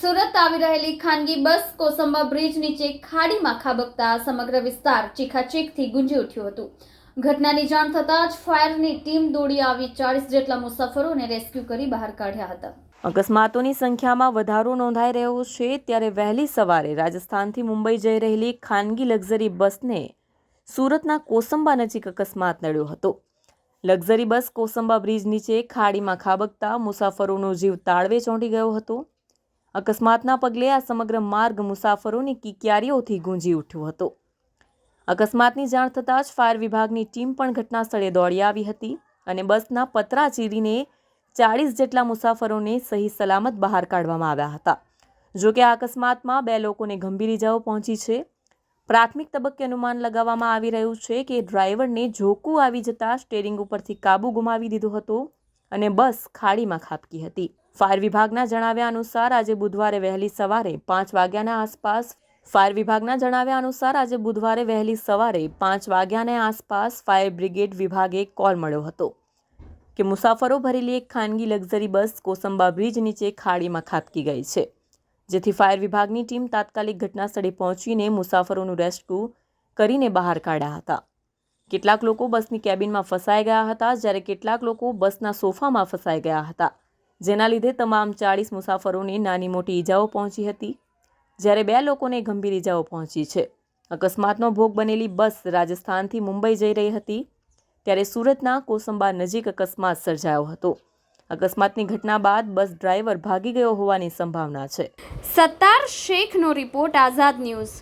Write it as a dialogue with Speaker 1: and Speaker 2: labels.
Speaker 1: સુરત આવી રહેલી ખાનગી બસ કોસંબા બ્રિજ નીચે ખાડીમાં ખાબકતા સમગ્ર વિસ્તાર ચીખાચીખથી ગુંજી ઉઠ્યું હતું. ઘટનાની જાણ થતાં જ ફાયરની ટીમ દોડી આવી ચાળીસ જેટલા મુસાફરોને રેસ્ક્યુ કરી બહાર કાઢ્યા હતા.
Speaker 2: અકસ્માતોની સંખ્યામાં વધારો નોંધાઈ રહ્યો છે ત્યારે વહેલી સવારે રાજસ્થાનથી મુંબઈ જઈ રહેલી ખાનગી લક્ઝરી બસને સુરતના કોસંબા નજીક અકસ્માત નડ્યો હતો. લક્ઝરી બસ કોસંબા બ્રિજ નીચે ખાડીમાં ખાબકતા મુસાફરોનો જીવ તાળવે ચોંટી ગયો હતો. અકસ્માતના પગલે આ સમગ્ર માર્ગ મુસાફરોની કિકિયારીઓથી ગુંજી ઉઠ્યો હતો. અકસ્માતની જાણ થતાં જ ફાયર વિભાગની ટીમ પણ ઘટના સ્થળે દોડી આવી હતી અને બસના પતરા ચીરીને ચાળીસ જેટલા મુસાફરોને સહી સલામત બહાર કાઢવામાં આવ્યા હતા. જો કે આ અકસ્માતમાં બે લોકોને ગંભીર ઇજાઓ પહોંચી છે. પ્રાથમિક તબક્કે અનુમાન લગાવવામાં આવી રહ્યું છે કે ડ્રાઈવરને ઝોકું આવી જતાં સ્ટેરિંગ ઉપરથી કાબુ ગુમાવી દીધો હતો. અને બસ ખાડીમાં ખાબકી હતી. ફાયર વિભાગના જણાવ્યા અનુસાર આજે બુધવારે વહેલી સવારે પાંચ વાગ્યાના આસપાસ ફાયર વિભાગના જણાવ્યા અનુસાર આજે બુધવારે વહેલી સવારે પાંચ વાગ્યાના આસપાસ ફાયર બ્રિગેડ વિભાગે કોલ મળ્યો હતો કે મુસાફરો ભરેલી એક ખાનગી લક્ઝરી બસ કોસંબા બ્રિજ નીચે ખાડીમાં ખાબકી ગઈ છે, જેથી ફાયર વિભાગની ટીમ તાત્કાલિક ઘટના સ્થળે પહોંચીને મુસાફરોનું રેસ્ક્યુ કરીને બહાર કાઢ્યા હતા. કેટલાક લોકો બસની કેબિનમાં ફસાઈ ગયા હતા, જ્યારે કેટલાક લોકો બસના સોફામાં ફસાઈ ગયા હતા. જેના લીધે તમામ ચાળીસ મુસાફરોને નાની મોટી ઈજાઓ પહોંચી હતી. જ્યારે બે લોકોને ગંભીર ઈજાઓ પહોંચી છે. અકસ્માતનો ભોગ બનેલી બસ રાજસ્થાનથી મુંબઈ જઈ રહી હતી, ત્યારે સુરતના કોસંબા નજીક અકસ્માત સર્જાયો હતો. અકસ્માતની ઘટના બાદ બસ ડ્રાઈવર ભાગી ગયો હોવાની સંભાવના છે.
Speaker 1: સત્તાર શેખનો રિપોર્ટ આઝાદ ન્યૂઝ.